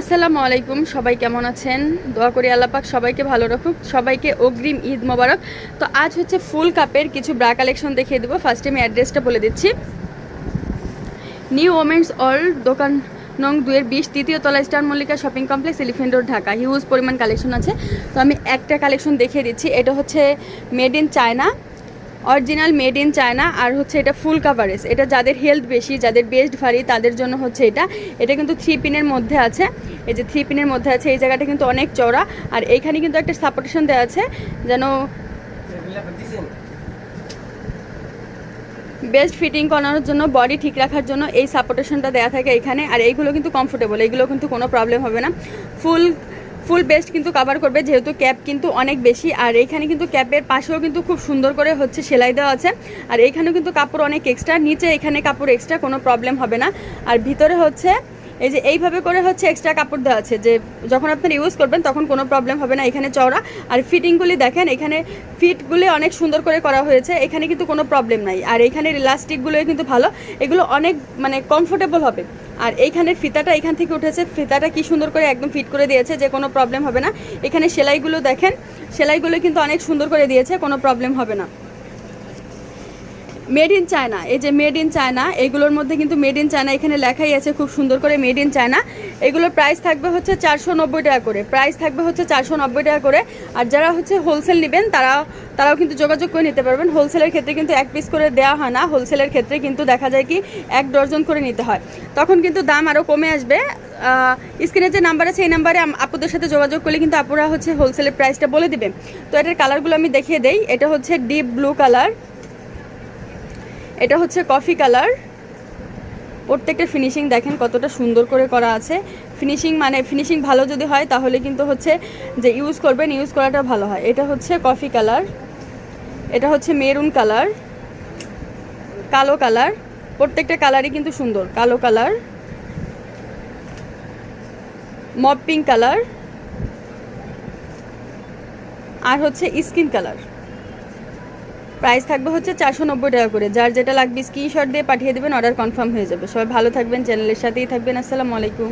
আসসালামু আলাইকুম, সবাই কেমন আছেন? দোয়া করি আল্লাপাক সবাইকে ভালো রাখুক, সবাইকে অগ্রিম ঈদ মোবারক। তো আজ হচ্ছে ফুল কাপের কিছু ব্রা কালেকশন দেখিয়ে দেবো ফার্স্টে আমি অ্যাড্রেসটা বলে দিচ্ছি। নিউ ওমেন্স অল দোকান নং দুয়ের বিশ, তৃতীয় তলা Star Mallika Shopping Complex Elephant Road Dhaka. Huge পরিমাণ কালেকশন আছে। তো আমি একটা কালেকশন দেখিয়ে দিচ্ছি, এটা হচ্ছে made in China original made in China আর হচ্ছে এটা ফুল কাভারেজ। এটা যাদের হেলথ বেশি, যাদের বেস্ট ভারী, তাদের জন্য হচ্ছে এটা। এটা কিন্তু থ্রি পিনের মধ্যে আছে। এই যে থ্রি পিনের মধ্যে আছে, এই জায়গাটা কিন্তু অনেক চওড়া। আর এইখানে কিন্তু একটা সাপোর্টেশন দেওয়া আছে, যেন বেস্ট ফিটিং করানোর জন্য, বডি ঠিক রাখার জন্য এই সাপোর্টেশনটা দেওয়া থাকে এখানে। আর এইগুলো কিন্তু কমফোর্টেবল এইগুলো কিন্তু কোনো প্রবলেম হবে না। ফুল ফুল বেস্ট কিন্তু কভার করবে, যেহেতু ক্যাপ কিন্তু অনেক বেশি। আর এইখানে কিন্তু ক্যাপের পাশেও কিন্তু খুব সুন্দর করে হচ্ছে সেলাই দেওয়া আছে। আর এইখানেও কিন্তু কাপড় অনেক এক্সট্রা নিচে এখানে কাপড় এক্সট্রা কোনো প্রবলেম হবে না। আর ভিতরে হচ্ছে এই যে এইভাবে করে হচ্ছে এক্সট্রা কাপড় দেওয়া আছে যে যখন আপনারা ইউজ করবেন তখন কোনো প্রবলেম হবে না এখানে চওড়া। আর ফিটিংগুলি দেখেন, এখানে ফিটগুলি অনেক সুন্দর করে করা হয়েছে, এখানে কিন্তু কোনো প্রবলেম নাই। আর এখানে ইলাস্টিকগুলোই কিন্তু ভালো, এগুলো অনেক মানে কমফোর্টেবল হবে। আর এইখানের ফিতাটা এখান থেকে উঠেছে, ফিতাটা কি সুন্দর করে একদম ফিট করে দিয়েছে যে কোনো প্রবলেম হবে না। এখানে সেলাইগুলো দেখেন, সেলাইগুলো কিন্তু অনেক সুন্দর করে দিয়েছে, কোনো প্রবলেম হবে না। মেড ইন চায়না এই যে মেড ইন চায়না এগুলোর মধ্যে কিন্তু মেড ইন চায়না এখানে লেখাই আছে খুব সুন্দর করে মেড ইন চায়না এগুলোর প্রাইস থাকবে হচ্ছে চারশো নব্বই টাকা করে। প্রাইস থাকবে হচ্ছে চারশো নব্বই টাকা করে। আর যারা হচ্ছে হোলসেল নেবেন, তারা, তারাও কিন্তু যোগাযোগ করে নিতে পারবেন। হোলসেলের ক্ষেত্রে কিন্তু এক পিস করে দেওয়া হয় না। হোলসেলের ক্ষেত্রে কিন্তু দেখা যায় কি এক ডজন করে নিতে হয়। তখন কিন্তু দাম আরও কমে আসবে। স্ক্রিনে যে নাম্বার আছে, এই নাম্বারে আপুদের সাথে যোগাযোগ করলে কিন্তু আপুরা হচ্ছে হোলসেলের প্রাইসটা বলে দিবে তো এটার কালারগুলো আমি দেখিয়ে দেই। এটা হচ্ছে ডিপ ব্লু কালার এটা হচ্ছে কফি কালার। প্রত্যেকটা ফিনিশিং দেখেন কতটা সুন্দর করে করা আছে। ফিনিশিং মানে ফিনিশিং ভালো যদি হয়, তাহলে কিন্তু হচ্ছে যে ইউজ করবেন ইউজ করাটা ভালো হয়। এটা হচ্ছে কফি কালার। এটা হচ্ছে মেরুন কালার। কালো কালার। প্রত্যেকটা কালারই কিন্তু সুন্দর। কালো কালার। Mauve pink colour. আর হচ্ছে স্কিন কালার। প্রাইস থাকবে হচ্ছে চারশো নব্বই টাকা করে। যার যেটা লাগবে স্ক্রিনশট দিয়ে পাঠিয়ে দেবেন অর্ডার কনফার্ম হয়ে যাবে। সবাই ভালো থাকবেন চ্যানেলের সাথেই থাকবেন। আসসালামু আলাইকুম।